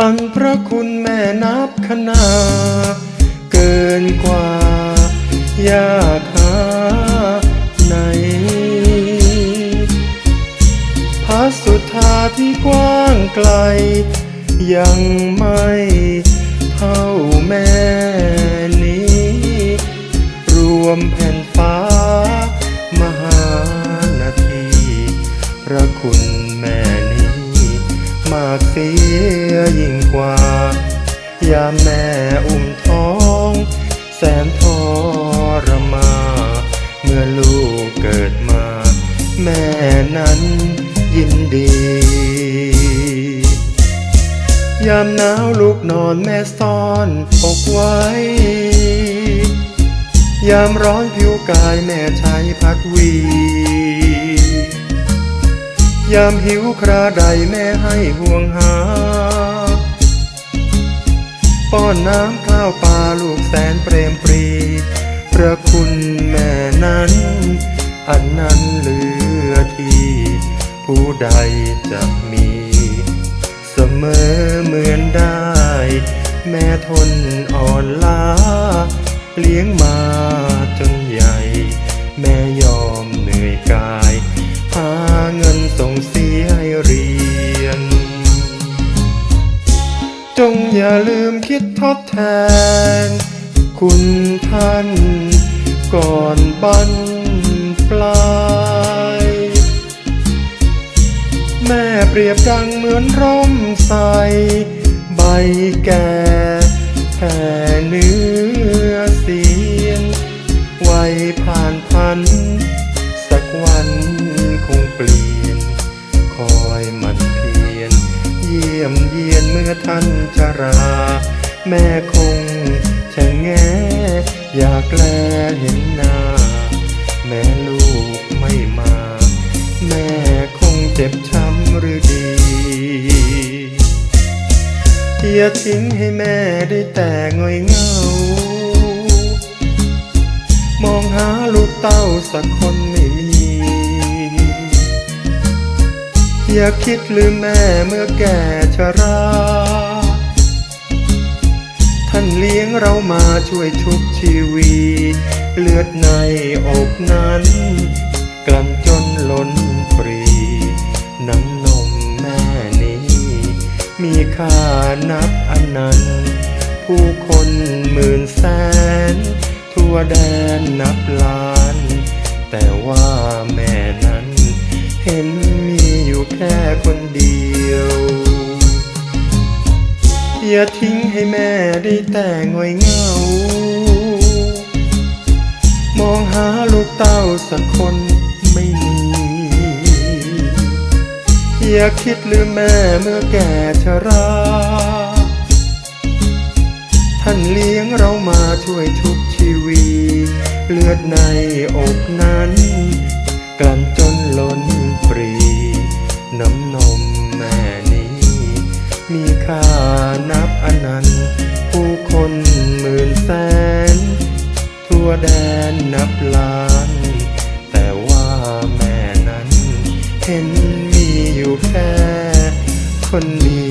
อันพระคุณแม่นับขนาเกินกว่าอยากหาไหนพระสุธาที่กว้างไกล ยังไม่เท่าแม่นี้ รวมแผ่นฟ้ามหานาทีพระคุณ กว่า ยามแม่อุ้มท้อง แสนทรมา เมื่อลูกเกิดมา แม่นั้นยินดี ยามหนาวลูกนอนแม่ซ่อนอกไว้ ยามร้อนผิวกายแม่ใช้พัดวี ยามหิวคราใดแม่ให้ห่วงหา ป้อนน้ำข้าวปลาลูกแสนเปรมปรี พระคุณแม่นั้น อันนั้นเหลือที่ ผู้ใดจะมี เสมอเหมือนได้ แม่ทนอ่อนล้า เลี้ยงมาจนใหญ่ จงอย่าลืมคิดทดแทน คุณท่าน ก่อนบันปลาย แม่เปรียบดังเหมือนร่มใส ใบแก่แผ่เนื้อ ท่านชรา แม่คงชะแงอยากแลเห็นหน้า แม่ลูกไม่มา แม่คงเจ็บช้ำหรือดีอย่าทิ้งให้แม่ได้แต่ง่อยเงามองหาลูกเต้าสักคนไม่มี อย่าคิดลืมแม่เมื่อแก่ชรา ท่านเลี้ยงเรามาช่วยชุบชีวีเลือดในอกนั้น กลั่นจนล้นปรี น้ำนมแม่นี้ มีค่านับอันนั้นต์ผู้คนหมื่นแสน ทั่วแดนนับล้าน แต่ว่าแม่นั้นเห็นมี แค่คนเดียว อย่าทิ้งให้แม่ได้แต่ง่อยเงา มองหาลูกเต้าสักคนไม่มี อย่าคิดลืมแม่เมื่อแก่ชรา ท่านเลี้ยงเรามาช่วยชุบชีวี เลือดในอกนั้น กลั่นจนล้น แดนนับล้าน แต่ว่าแม่นั้น เห็นมีอยู่แค่คนเดี